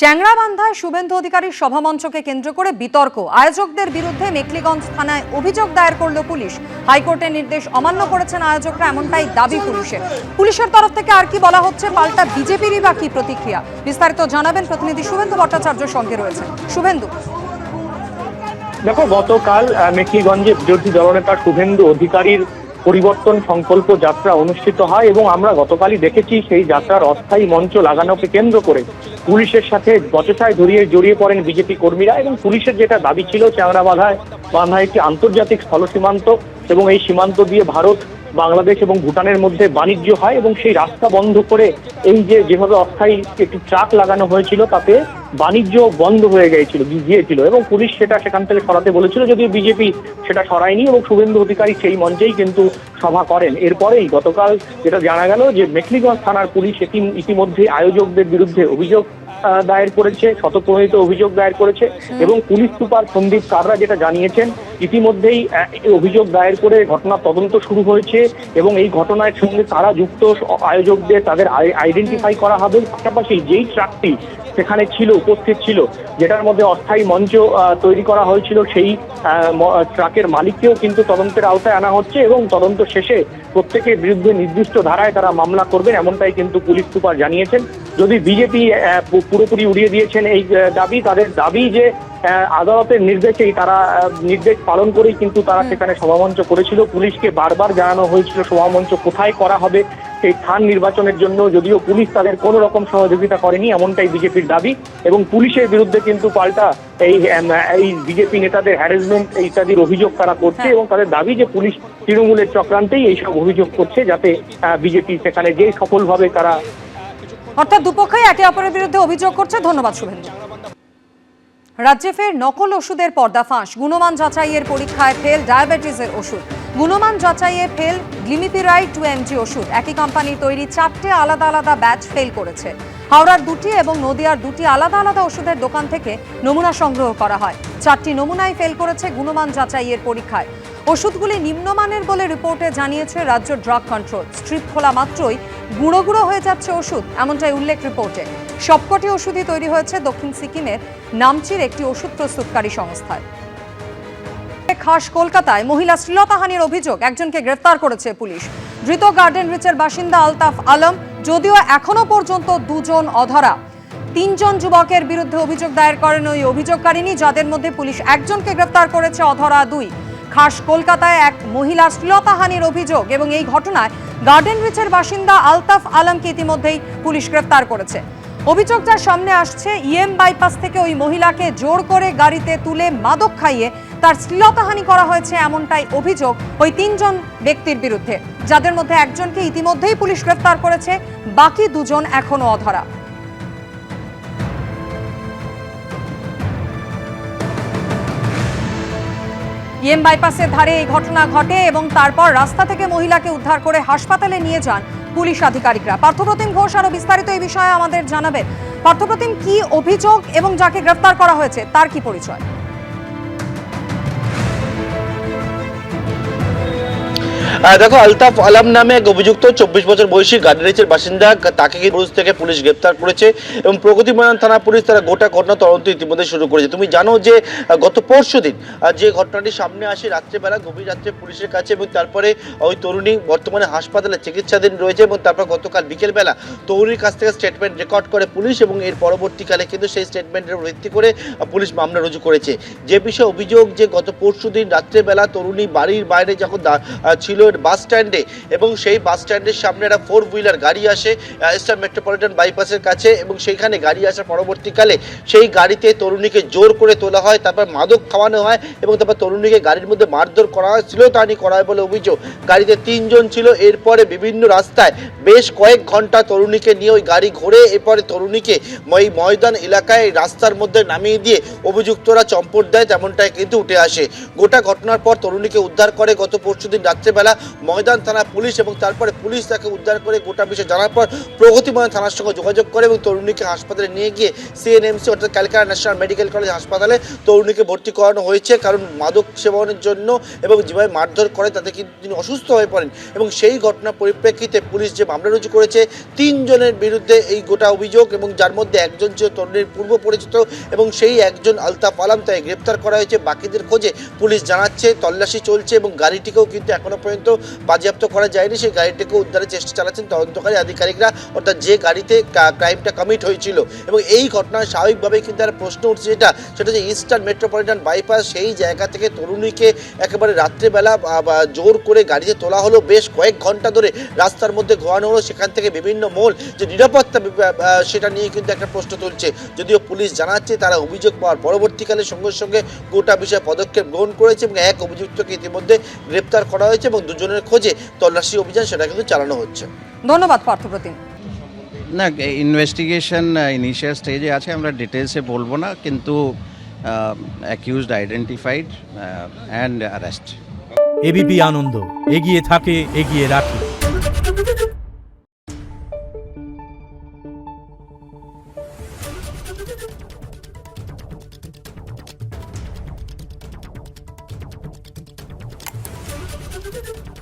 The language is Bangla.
চ্যাংরাবান্ধায় শুভেন্দু অধিকারীর সভামঞ্চকে কেন্দ্র করে বিতর্ক। আয়োজকদের বিরুদ্ধে মেকলিগঞ্জ থানায় অভিযোগ দায়ের করল পুলিশ। হাইকোর্টের নির্দেশ অমান্য করেছেন আয়োজকরা এমনটাই দাবি পুলিশের। পুলিশের তরফ থেকে আর কি বলা হচ্ছে পাল্টা বিজেপিরই বা কি প্রতিক্রিয়া? বিস্তারিত জানাবেন প্রতিনিধি শুভেন্দু ভট্টাচার্য সঙ্গে রয়েছেন। শুভেন্দু। দেখো গতকাল আহ, মেখলিগঞ্জে বিরোধী দলনেতা শুভেন্দু অধিকারীর পরিবর্তন সংকল্প যাত্রা অনুষ্ঠিত হয় এবং আমরা গতকালই দেখেছি সেই যাত্রার অস্থায়ী মঞ্চ লাগানোকে কেন্দ্র করে পুলিশের সাথে বচসায় জড়িয়ে জড়িয়ে পড়েন বিজেপি কর্মীরা এবং পুলিশের যেটা দাবি ছিল, চ্যাংরা বাঁধায় বাঁধা একটি আন্তর্জাতিক স্থল সীমান্ত এবং এই সীমান্ত দিয়ে ভারত, বাংলাদেশ এবং ভুটানের মধ্যে বাণিজ্য হয় এবং সেই রাস্তা বন্ধ করে এই যে যেভাবে অস্থায়ী একটি ট্রাক লাগানো হয়েছিল তাতে বাণিজ্য বন্ধ হয়ে গিয়েছিল গিয়েছিল এবং পুলিশ সেটা সেখান থেকে সরাতে বলেছিল যদিও বিজেপি সেটা সরায়নি এবং শুভেন্দু অধিকারী সেই মঞ্চেই কিন্তু সভা করেন। এরপরেই গতকাল যেটা জানা গেল যে মেখলিগঞ্জ থানার পুলিশ ইতি- ইতিমধ্যে আয়োজকদের বিরুদ্ধে অভিযোগ দায়ের করেছে শতপ্রণীত অভিযোগ দায়ের করেছে এবং পুলিশ সুপার সন্দীপ কাররা যেটা জানিয়েছেন ইতিমধ্যেই অভিযোগ দায়ের করে ঘটনার তদন্ত শুরু হয়েছে এবং এই ঘটনার সঙ্গে কারা যুক্ত আয়োজকদের তাদের আইডেন্টিফাই করা হবে। পাশাপাশি যেই ট্রাকটি সেখানে ছিল, উপস্থিত ছিল। যেটার মধ্যে অস্থায়ী মঞ্চ তৈরি করা হয়েছিল। সেই ট্রাকের মালিককেও কিন্তু তদন্তের আওতায় আনা হচ্ছে এবং তদন্ত শেষে প্রত্যেকের বিরুদ্ধে নির্দিষ্ট ধারায় তারা মামলা করবেন এমনটাই কিন্তু পুলিশ সুপার জানিয়েছেন। যদি বিজেপি পুরোপুরি উড়িয়ে দিয়েছেন এই দাবি, তাদের দাবি যে আদালতের নির্দেশেই তারা নির্দেশ পালন করেই কিন্তু তারা সেখানে সভামঞ্চ করেছিল। পুলিশকে বারবার জানানো হয়েছিল সভামঞ্চ কোথায় করা হবে সেই স্থান নির্বাচনের জন্য। যদিও পুলিশ তাদের কোনো রকম সহযোগিতা করেনি এমনটাই বিজেপির দাবি। এবং পুলিশের বিরুদ্ধে কিন্তু পাল্টা এই এই বিজেপি নেতাদের হ্যারাসমেন্ট ইত্যাদির অভিযোগ তারা করছে হ্যাঁ। এবং তাদের দাবি যে পুলিশ তৃণমূলের চক্রান্তেই এইসব অভিযোগ করছে যাতে বিজেপি সেখানে যে সফলভাবে তারা অর্থাৎ দুপক্ষই একে অপরের বিরুদ্ধে অভিযোগ করছে। ধন্যবাদ শুভেন্দু। রাজ্যে ফের নকল ওষুধের পর্দাফাঁস গুণমান যাচাইয়ের পরীক্ষায় ফেল ডায়াবেটিসের ওষুধ। গুণমান যাচাইয়ে ফেল গ্লিমিপিরাইড টু এমজি ওষুধ। একই কোম্পানির তৈরি চারটে আলাদা আলাদা ব্যাচ ফেল করেছে। হাওড়ার দুটি এবং নদিয়ার দুটি আলাদা আলাদা ওষুধের দোকান থেকে নমুনা সংগ্রহ করা হয়। চারটি নমুনায় ফেল করেছে গুণমান যাচাইয়ের পরীক্ষায়। ওষুধগুলি নিম্নমানের বলে রিপোর্টে জানিয়েছে রাজ্য ড্রাগ কন্ট্রোল। স্ট্রিপ খোলা মাত্রই গুঁড়ো গুঁড়ো হয়ে যাচ্ছে ওষুধ, এমনটাই উল্লেখ রিপোর্টে। সবকটি ওষুধই তৈরি হয়েছে দক্ষিণ সিকিমের নামচির একটি ওষুধ প্রস্তুতকারী সংস্থায়। খাস কলকাতায় মহিলা শ্লীলতাহানির অভিযোগ, একজনকে গ্রেফতার করেছে পুলিশ। ধৃত গার্ডেন রিচের বাসিন্দা আলতাফ আলম, যদিও এখনও পর্যন্ত দুজন অধরা। তিনজন যুবকের বিরুদ্ধে অভিযোগ দায়ের করেন ওই অভিযোগকারিনী যাদের মধ্যে পুলিশ একজনকে গ্রেফতার করেছে, অধরা দুই। খাস কলকাতায় এক মহিলার শ্লীলতাহানির অভিযোগ এবং এই ঘটনায় গার্ডেন রিচের বাসিন্দা আলতাফ আলমকে ইতিমধ্যেই পুলিশ গ্রেফতার করেছে। অভিযোগ যার সামনে আসছে, ইএম বাইপাস থেকে ওই মহিলাকে জোর করে গাড়িতে তুলে মাদক খাইয়ে তার শ্লীলতাহানি করা হয়েছে এমনটাই অভিযোগ ওই তিনজন ব্যক্তির বিরুদ্ধে। যাদের মধ্যে একজনকে ইতিমধ্যেই পুলিশ গ্রেফতার করেছে, বাকি দুজন এখনও অধরা। ইএম বাইপাসের ধারে এই ঘটনা ঘটে এবং তারপর রাস্তা থেকে মহিলাকে উদ্ধার করে হাসপাতালে নিয়ে যান পুলিশ আধিকারিকরা। পার্থপ্রতিম ঘোষ আরও বিস্তারিত এই বিষয়ে আমাদের জানাবেন। পার্থপ্রতিম কি অভিযোগ এবং যাকে গ্রেফতার করা হয়েছে, তার কি পরিচয়? দেখো, আলতাফ আলম নামে এক অভিযুক্ত চব্বিশ বছর বয়সী গার্ডেরিচের বাসিন্দা, তাকে পুলিশ থেকে পুলিশ গ্রেপ্তার করেছে এবং প্রগতি ময়দান থানা পুলিশ তারা গোটা ঘটনা তদন্ত ইতিমধ্যে শুরু করেছে। তুমি জানো যে গত পরশু দিন যে ঘটনাটি সামনে আসে রাত্রেবেলা, গভীর রাত্রে পুলিশের কাছে এবং তারপরে ওই তরুণী বর্তমানে হাসপাতালে চিকিৎসাধীন রয়েছে এবং তারপর গতকাল বিকেলবেলা তরুণীর কাছ থেকে স্টেটমেন্ট রেকর্ড করে পুলিশ এবং এর পরবর্তীকালে কিন্তু সেই স্টেটমেন্টের ভিত্তি করে পুলিশ মামলা রুজু করেছে। যে বিষয়ে অভিযোগ যে গত পরশু দিন রাত্রেবেলা তরুণী বাড়ির বাইরে যখন ছিল বাস স্ট্যান্ডে এবং সেই বাস স্ট্যান্ডের সামনে একটা ফোর হুইলার গাড়ি আসে ইস্টার্ন মেট্রোপলিটন বাইপাসের কাছে এবং সেইখানে গাড়ি আসার পরবর্তীকালে সেই গাড়িতে তরুণীকে জোর করে তোলা হয়, তারপর মাদক খাওয়ানো হয় এবং তারপর তরুণীকে গাড়ির মধ্যে মারধর করা হয়, শ্লীলতাহানি করা হয় বলে অভিযোগ। গাড়িতে তিনজন ছিল, এরপরে বিভিন্ন রাস্তায় বেশ কয়েক ঘণ্টা তরুণীকে নিয়ে ওই গাড়ি ঘুরে, এরপরে তরুণীকে ওই ময়দান এলাকায় রাস্তার মধ্যে নামিয়ে দিয়ে অভিযুক্তরা চম্পট দেয় তেমনটাই কিন্তু উঠে আসে। গোটা ঘটনার পর তরুণীকে উদ্ধার করে গত পরশুদিন রাত্রেবেলা ময়দান থানা পুলিশ এবং তারপরে পুলিশ তাকে উদ্ধার করে গোটা বিষয় জানার পর প্রগতি ময়দান থানার সঙ্গে যোগাযোগ করে এবং তরুণীকে হাসপাতালে নিয়ে গিয়ে সিএনএমসি অর্থাৎ ক্যালকাটা ন্যাশনাল মেডিকেল কলেজ হাসপাতালে তরুণীকে ভর্তি করানো হয়েছে। কারণ মাদক সেবনের জন্য এবং যেভাবে মারধর করে তাতে কিন্তু তিনি অসুস্থ হয়ে পড়েন এবং সেই ঘটনার পরিপ্রেক্ষিতে পুলিশ যে মামলা রুজু করেছে, তিনজনের বিরুদ্ধে এই গোটা অভিযোগ এবং যার মধ্যে একজন ছিল তরুণীর পূর্ব পরিচিত এবং সেই একজন আলতাফ আলাম তাই গ্রেপ্তার করা হয়েছে। বাকিদের খোঁজে পুলিশ জানাচ্ছে, তল্লাশি চলছে এবং গাড়িটিকেও কিন্তু এখনও পর্যন্ত বাজেয়াপ্ত করা যায়নি। সেই গাড়িটিকে উদ্ধারের চেষ্টা চালাচ্ছেন তদন্তকারী আধিকারিকরা। অর্থাৎ যে গাড়িতে ক্রাইমটা কমিট হয়েছিল। এবং এই ঘটনায় স্বাভাবিকভাবেই কিন্তু একটা প্রশ্ন উঠছে যেটা, সেটা হচ্ছে ইস্টার্ন মেট্রোপলিটন বাইপাস সেই জায়গা থেকে তরুণীকে একেবারে রাত্রেবেলা জোর করে গাড়িতে তোলা হলো। বেশ কয়েক ঘণ্টা ধরে রাস্তার মধ্যে ঘোরানো হলো। সেখান থেকে বিভিন্ন মোল যে নিরাপত্তা সেটা নিয়ে কিন্তু একটা প্রশ্ন তুলছে। যদিও পুলিশ জানাচ্ছে তারা অভিযোগ পাওয়ার পরবর্তীকালে সঙ্গে সঙ্গে গোটা বিষয়ে পদক্ষেপ গ্রহণ করেছে এবং এক অভিযুক্তকে ইতিমধ্যে গ্রেপ্তার করা হয়েছে এবং দুজনের খোঁজে তল্লাশি অভিযান সেটা কিন্তু চালানো হচ্ছে। ধন্যবাদ পার্থপ্রতিম না ইনভেস্টিগেশন ইনিশিয়াল স্টেজে আছে আমরা ডিটেলসে বলব না কিন্তু accused identified and arrest ABP Ananda এগিয়ে থাকে এগিয়ে রাখে। you